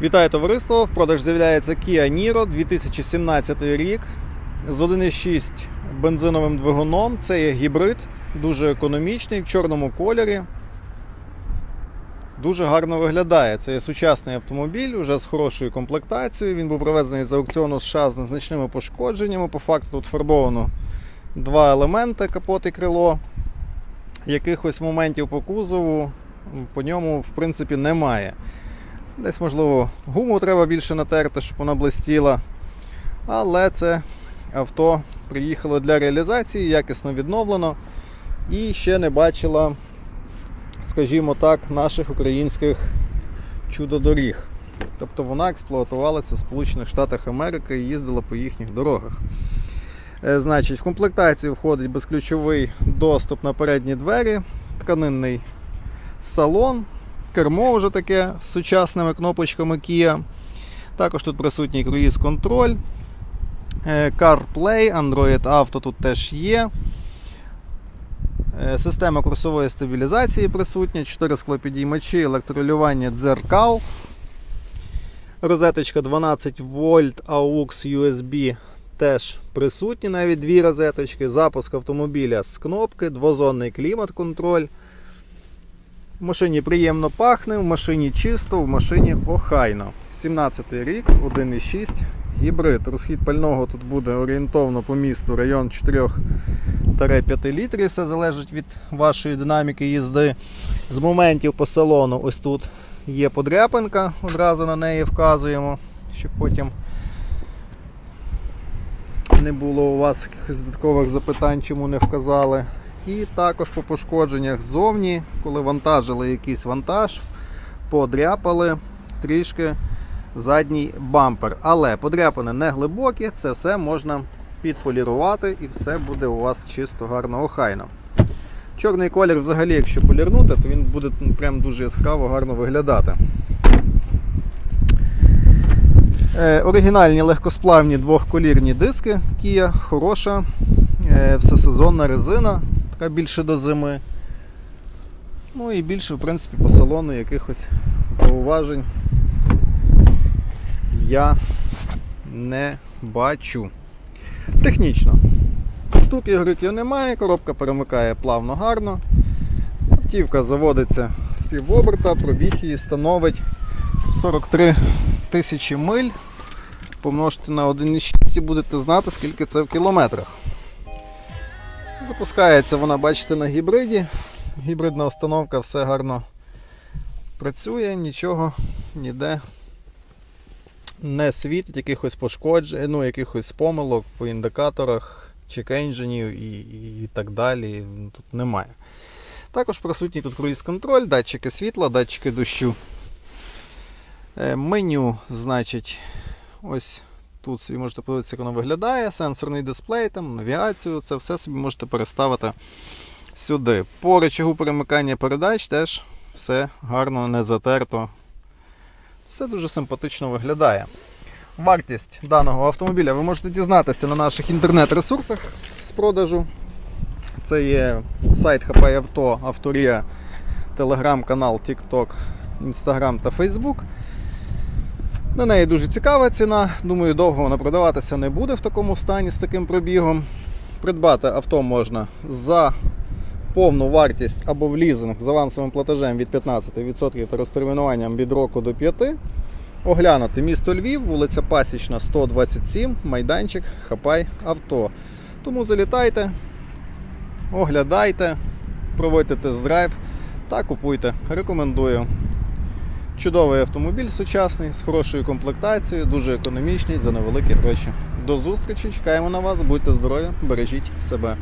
Вітаю товариство! В продаж з'являється Kia Niro 2017 рік з 1,6 бензиновим двигуном. Це є гібрид, дуже економічний, в чорному кольорі. Дуже гарно виглядає. Це є сучасний автомобіль, вже з хорошою комплектацією. Він був привезений з аукціону США з незначними пошкодженнями. По факту тут фарбовано два елементи капот і крило. Якихось моментів по кузову по ньому в принципі немає. Десь, можливо, гуму треба більше натерти, щоб вона блистіла. Але це авто приїхало для реалізації, якісно відновлено. І ще не бачила, скажімо так, наших українських чудодоріг. Тобто вона експлуатувалася в Сполучених Штатах Америки і їздила по їхніх дорогах. Е, Значить, в комплектацію входить безключовий доступ на передні двері, тканинний салон, кермо вже таке з сучасними кнопочками Kia. Також тут присутній круїз-контроль, е, CarPlay, Android Auto тут теж є. Е, Система курсової стабілізації присутня, 4 склопідіймачі, електролювання дзеркал. Розеточка 12 вольт AUX USB теж присутні, навіть дві розеточки. Запуск автомобіля з кнопки, двозонний клімат-контроль. В машині приємно пахне, в машині чисто, в машині охайно. 17-й рік, 1,6 гібрид. Розхід пального тут буде орієнтовно по місту район 4-5 літрів. Все залежить від вашої динаміки їзди. З моментів по салону ось тут є подряпинка, одразу на неї вказуємо, щоб потім не було у вас якихось додаткових запитань, чому не вказали. І також по пошкодженнях ззовні, коли вантажили якийсь вантаж, подряпали трішки задній бампер. Але подряпини не глибокі, це все можна підполірувати і все буде у вас чисто гарно охайно. Чорний колір взагалі, якщо полірнути, то він буде ну, прям дуже яскраво гарно виглядати. Е, оригінальні легкосплавні двохколірні диски Kia, хороша, е, всесезонна резина, така більше до зими. Ну і більше, в принципі, по салону якихось зауважень я не бачу. Технічно. Стуків гриків немає, коробка перемикає плавно гарно. Автівка заводиться з півоберта, пробіг її становить 43 тисячі миль. Помножте на 1,6 і будете знати, скільки це в кілометрах. Запускається вона, бачите, на гібриді. Гібридна установка все гарно працює, нічого ніде не світить, якихось пошкоджень, ну, якихось помилок по індикаторах, чек-енджинів і, і, і так далі. ну, Тут немає. Також присутній тут круїз-контроль, датчики світла, датчики дощу. Е, Меню, значить, ось тут собі можете подивитися, як воно виглядає. Сенсорний дисплей, там, навігацію, це все собі можете переставити сюди. По речагу перемикання передач теж все гарно не затерто. Все дуже симпатично виглядає. Вартість даного автомобіля ви можете дізнатися на наших інтернет-ресурсах з продажу. Це є сайт Хапай Авто, Авторія, телеграм-канал, TikTok, Instagram та Facebook. На неї дуже цікава ціна. Думаю, довго вона продаватися не буде в такому стані з таким пробігом. Придбати авто можна за повну вартість або в лізинг з авансовим платежем від 15% та розтермінуванням від року до 5%. Оглянути місто Львів, вулиця Пасічна, 127, майданчик Хапай Авто. Тому залітайте, оглядайте, проводьте тест-драйв та купуйте. Рекомендую. Чудовий автомобіль сучасний, з хорошою комплектацією, дуже економічний за невеликі гроші. До зустрічі, чекаємо на вас, будьте здорові, бережіть себе.